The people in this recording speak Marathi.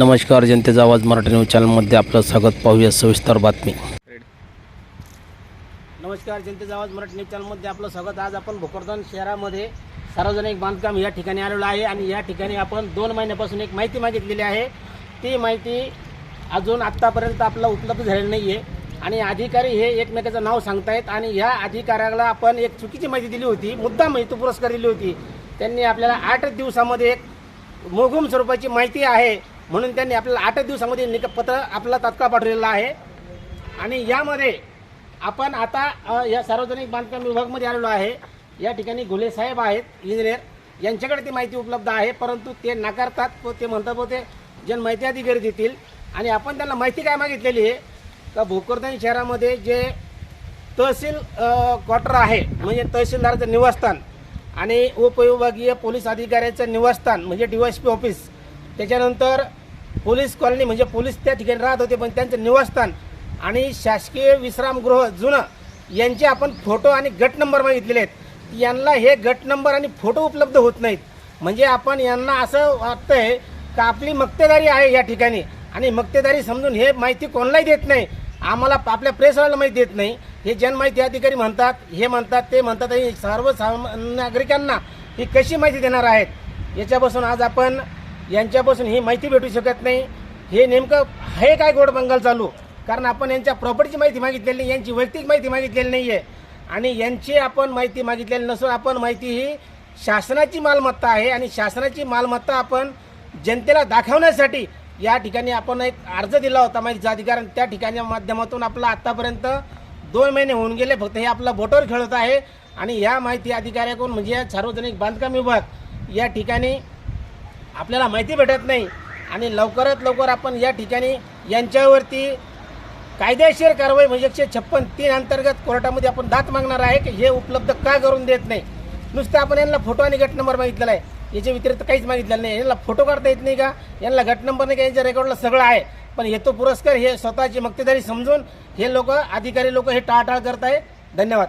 नमस्कार जनतेचा आवाज मराठी न्यूज चॅनलमध्ये आपलं स्वागत. पाहूया सविस्तर बातमी. नमस्कार जनतेचा आवाज मराठी न्यूज चॅनलमध्ये आपलं स्वागत. आज आपण भोकरदन शहरामध्ये सार्वजनिक बांधकाम या ठिकाणी आलेलो आहे आणि या ठिकाणी आपण दोन महिन्यापासून एक माहिती मागितलेली आहे. ती माहिती अजून आत्तापर्यंत आपल्याला उपलब्ध झालेली नाही आहे आणि अधिकारी हे एकमेकाचं नाव सांगतायत आणि ह्या अधिकाऱ्याला आपण एक चुकीची माहिती दिली होती मुद्दाम माहिती पुरस्कार दिली होती. त्यांनी आपल्याला आठ दिवसामध्ये एक मोघूम स्वरूपाची माहिती आहे. म्हणून त्यांनी आपल्याला आठ दिवसामध्ये निक पत्र तात्काळ पाठवलेलं आहे. आणि यामध्ये आपण आता या सार्वजनिक बांधकाम विभागमध्ये आलेलो आहे. या ठिकाणी घुले साहेब आहेत इंजिनियर. यांच्याकडे ती माहिती उपलब्ध आहे परंतु ते नाकारतात व ते म्हणतात व ते जन माहिती अधिकारी देतील. आणि आपण त्यांना माहिती काय मागितलेली आहे? का भोकरदन शहरामध्ये जे तहसील क्वार्टर आहे म्हणजे तहसीलदाराचं निवासस्थान आणि उपविभागीय पोलीस अधिकाऱ्याचं निवासस्थान म्हणजे डीवायसपी ऑफिस. त्याच्यानंतर पोलीस कॉलनी म्हणजे पोलीस त्या ठिकाणी राहत होते पण त्यांचं निवासस्थान आणि शासकीय विश्रामगृह जुनं यांचे आपण फोटो आणि गट नंबर मागितलेले आहेत. यांना हे गट नंबर आणि फोटो उपलब्ध होत नाहीत. म्हणजे आपण यांना असं वाटतंय का आपली मक्तेदारी आहे या ठिकाणी? आणि मक्तेदारी समजून हे माहिती कोणालाही देत नाही. आम्हाला आपल्या प्रेसवाल्याला माहिती देत नाही. हे जनमाहिती अधिकारी म्हणतात हे म्हणतात ते म्हणतात. आणि सर्वसामान्य नागरिकांना ही कशी माहिती देणार आहेत? याच्यापासून आज आपण यांच्यापासून ही माहिती भेटू शकत नाही. हे नेमकं आहे काय गोड बंगाल चालू? कारण आपण यांच्या प्रॉपर्टीची माहिती मागितलेली नाही यांची वैयक्तिक माहिती मागितलेली नाही आहे आणि यांची आपण माहिती मागितलेली नसून आपण माहिती ही शासनाची मालमत्ता आहे आणि शासनाची मालमत्ता आपण जनतेला दाखवण्यासाठी या ठिकाणी आपण एक अर्ज दिला होता माहितीचा अधिकार आणि त्या ठिकाणी माध्यमातून आपला आत्तापर्यंत दोन महिने होऊन गेले फक्त हे आपला बोटवर खेळत आहे. आणि ह्या माहिती अधिकाऱ्याकडून म्हणजे सार्वजनिक बांधकाम विभाग या ठिकाणी आपल्याला माहिती भेटत नाही. आणि लवकरात लवकर आपण या ठिकाणी यांच्यावरती कायदेशीर कारवाई म्हणजे एकशे छप्पन तीन अंतर्गत कोर्टामध्ये आपण दात मागणार आहे की हे उपलब्ध का करून देत नाही. नुसतं आपण यांना फोटो आणि गट नंबर मागितलेला आहे. याच्या व्यतिरिक्त काहीच मागितलेलं नाही. यांना फोटो काढता येत नाही का? यांना गट नंबर नाही का? यांच्या रेकॉर्डला सगळं आहे. पण येतो पुरस्कार हे स्वतःची मक्तेदारी समजून हे लोक अधिकारी लोक हे टाळटाळ करत आहे धन्यवाद.